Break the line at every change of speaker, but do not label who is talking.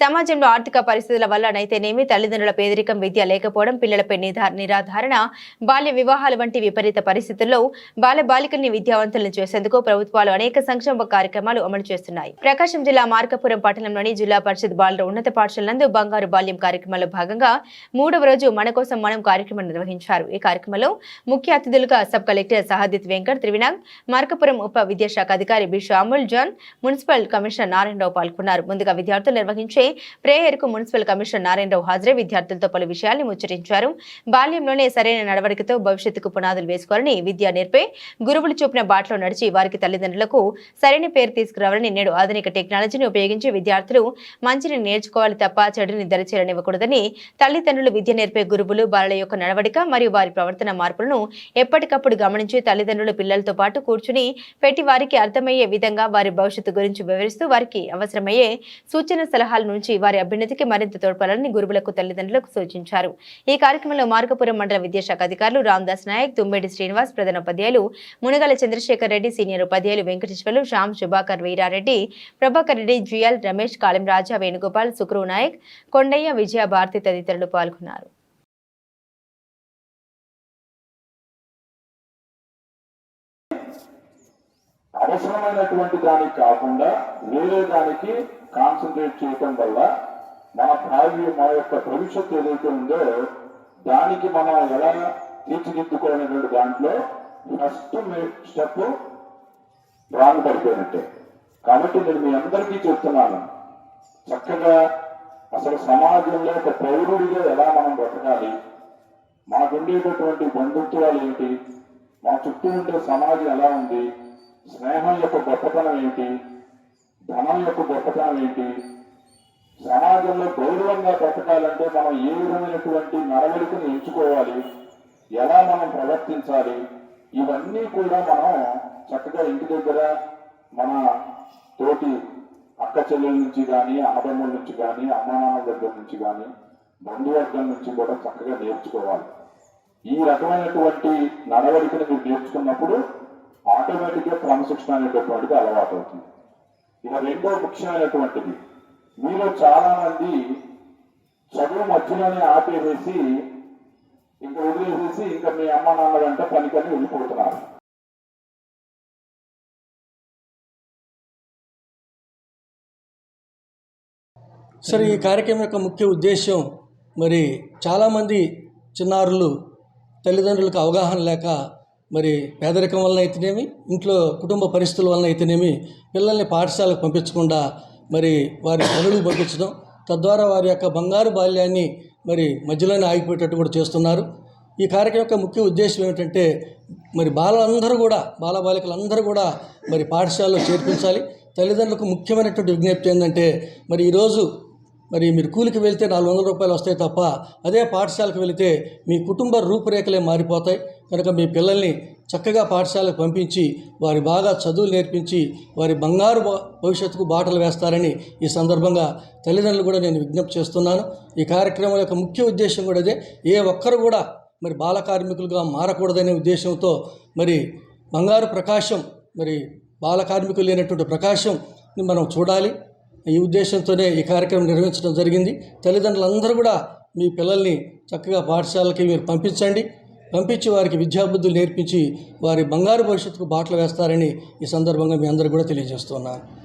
సమాజంలో ఆర్థిక పరిస్థితుల వల్లనైతేనేమి తల్లిదండ్రుల పేదరికం విద్య లేకపోవడం పిల్లలపై నిరాధారణ బాల్య వివాహాలు వంటి విపరీత పరిస్థితుల్లో బాల బాలికల్ని విద్యావంతులను చేసేందుకు ప్రభుత్వాలు అనేక సంక్షేమ కార్యక్రమాలు అమలు చేస్తున్నాయి. ప్రకాశం జిల్లా మార్కపురం పట్టణంలోని జిల్లా పరిషత్ బాలుర ఉన్నత పాఠశాల నందు బంగారు బాల్యం కార్యక్రమంలో భాగంగా మూడవ రోజు మన కోసం మనం కార్యక్రమం నిర్వహించారు. ఈ కార్యక్రమంలో ముఖ్య అతిథులుగా సబ్ కలెక్టర్ సహదిత్ వెంకట్ త్రివినాగ్ మార్కపురం ఉప విద్యాశాఖ అధికారి B Samuel John municipal commissioner Narayanarao పాల్గొన్నారు. ముందుగా విద్యార్థులు నిర్వహించే ప్రేయర్ ప్రేయర్కు మున్సిపల్ కమిషనర్ నారాయణరావు హాజరై విద్యార్థులతో పలు విషయాల్ని ముచ్చరించారు బాల్యంలోనే సరైన నడవడికతో భవిష్యత్తుకు పునాదులు వేసుకోవాలని విద్య నేర్పే గురువులు చూపిన బాటలో నడిచి వారికి తల్లిదండ్రులకు సరైన పేరు తీసుకురావాలని నేడు ఆధునిక టెక్నాలజీని ఉపయోగించి విద్యార్థులు మంచిని నేర్చుకోవాలి తప్ప చెడుని దరిచేరనివ్వకూడదని తల్లిదండ్రులు విద్య నేర్పే గురువులు బాలల యొక్క నడవడిక మరియు వారి ప్రవర్తన మార్పులను ఎప్పటికప్పుడు గమనించి తల్లిదండ్రులు పిల్లలతో పాటు కూర్చుని పెట్టి వారికి అర్థమయ్యే విధంగా వారి భవిష్యత్తు గురించి వివరిస్తూ వారికి అవసరమయ్యే సూచన సలహాలను నుంచి వారి అభ్యున్నతికి మరింత తోడ్పడాలని గురువులకు తల్లిదండ్రులకు సూచించారు. ఈ కార్యక్రమంలో మార్గపురం మండల విద్యాశాఖ అధికారులు రామ్దాస్ నాయక్ తుమ్మేడి శ్రీనివాస్ ప్రధాన ఉపాధ్యాయులు మునగల చంద్రశేఖర్ రెడ్డి సీనియర్ ఉపాధ్యాయులు వెంకటేశ్వర్లు శ్యామ్ శుభాకర్ వీరారెడ్డి ప్రభాకర్ రెడ్డి జిఎల్ రమేష్ కాళం రాజా వేణుగోపాల్ సుక్రు నాయక్ కొండయ్య విజయ భారతి తదితరులు పాల్గొన్నారు.
అవసరమైనటువంటి దానికి కాకుండా వేరే దానికి కాన్సన్ట్రేట్ చేయటం వల్ల మన భావి మన యొక్క భవిష్యత్తు ఏదైతే ఉందో దానికి మనం ఎలా తీర్చిదిద్దుకోవాలనేటువంటి దాంట్లో ఫస్ట్ స్టెప్ రాను పడిపోయినట్టే. కాబట్టి నేను మీ అందరికీ చెప్తున్నాను చక్కగా అసలు సమాజంలో ఒక పౌరుడిగా ఎలా మనం బ్రతకాలి మనకు ఉండేటటువంటి బంధుత్వాలు ఏంటి మన చుట్టూ ఉండే సమాజం ఎలా ఉంది స్నేహం యొక్క గొప్పతనం ఏంటి ధనం యొక్క గొప్పతనం ఏంటి సమాజంలో గౌరవంగా బ్రతకాలంటే మనం ఏ విధమైనటువంటి నడవడికను ఎంచుకోవాలి? ఎలా మనం ప్రవర్తించాలి? ఇవన్నీ కూడా మనం చక్కగా ఇంటి దగ్గర మన తోటి అక్క చెల్లెల నుంచి కానీ అన్నదమ్ముల నుంచి కానీ అమ్మానాన్న దగ్గర నుంచి కానీ బంధువర్గం నుంచి కూడా చక్కగా నేర్చుకోవాలి. ఈ రకమైనటువంటి నడవడికను మీరు నేర్చుకున్నప్పుడు ఆటోమేటిక్గా క్రమశిక్షణ అనేటటువంటిది అలవాటు అవుతుంది ఇక రెండో ముఖ్యమైనటువంటిది. మీలో చాలా మంది చదువు మధ్యలోనే ఆపేసేసి ఇంకా వదిలేసేసి ఇంకా మీ అమ్మ నాన్నలంటే పనికని వెళ్ళిపోతున్నారు.
సరే ఈ కార్యక్రమం యొక్క ముఖ్య ఉద్దేశం మరి చాలామంది చిన్నారులు తల్లిదండ్రులకు అవగాహన లేక మరి పేదరికం వలన అయితేనేమి ఇంట్లో కుటుంబ పరిస్థితుల వలన అయితేనేమి పిల్లల్ని పాఠశాలకు పంపించకుండా మరి వారి పనులు పంపించడం తద్వారా వారి యొక్క బంగారు బాల్యాన్ని మరి మధ్యలోనే ఆగిపోయేటట్టు కూడా చేస్తున్నారు. ఈ కార్యక్రమం యొక్క ముఖ్య ఉద్దేశం ఏమిటంటే మరి బాలలందరూ కూడా బాలబాలికలందరూ కూడా మరి పాఠశాలలో చేర్పించాలి. తల్లిదండ్రులకు ముఖ్యమైనటువంటి విజ్ఞప్తి ఏంటంటే మరి ఈరోజు మరి మీరు కూలికి వెళ్తే నాలుగు వందల రూపాయలు వస్తాయి తప్ప అదే పాఠశాలకు వెళితే మీ కుటుంబ రూపురేఖలే మారిపోతాయి. కనుక మీ పిల్లల్ని చక్కగా పాఠశాలకు పంపించి వారి బాగా చదువులు నేర్పించి వారి బంగారు భవిష్యత్తుకు బాటలు వేస్తారని ఈ సందర్భంగా తల్లిదండ్రులు కూడా నేను విజ్ఞప్తి చేస్తున్నాను. ఈ కార్యక్రమం యొక్క ముఖ్య ఉద్దేశం కూడా అదే. ఏ ఒక్కరు కూడా మరి బాల కార్మికులుగా మారకూడదనే ఉద్దేశంతో మరి బంగారు ప్రకాశం మరి బాల కార్మికులు లేనటువంటి ప్రకాశం మనం చూడాలి. ఈ ఉద్దేశంతోనే ఈ కార్యక్రమం నిర్వహించడం జరిగింది. తల్లిదండ్రులందరూ కూడా మీ పిల్లల్ని చక్కగా పాఠశాలకి మీరు పంపించండి. పంపించి వారికి విద్యాబుద్ధులు నేర్పించి వారి బంగారు భవిష్యత్తుకు బాటలు వేస్తారని ఈ సందర్భంగా మీ అందరూ కూడా తెలియజేస్తున్నాను.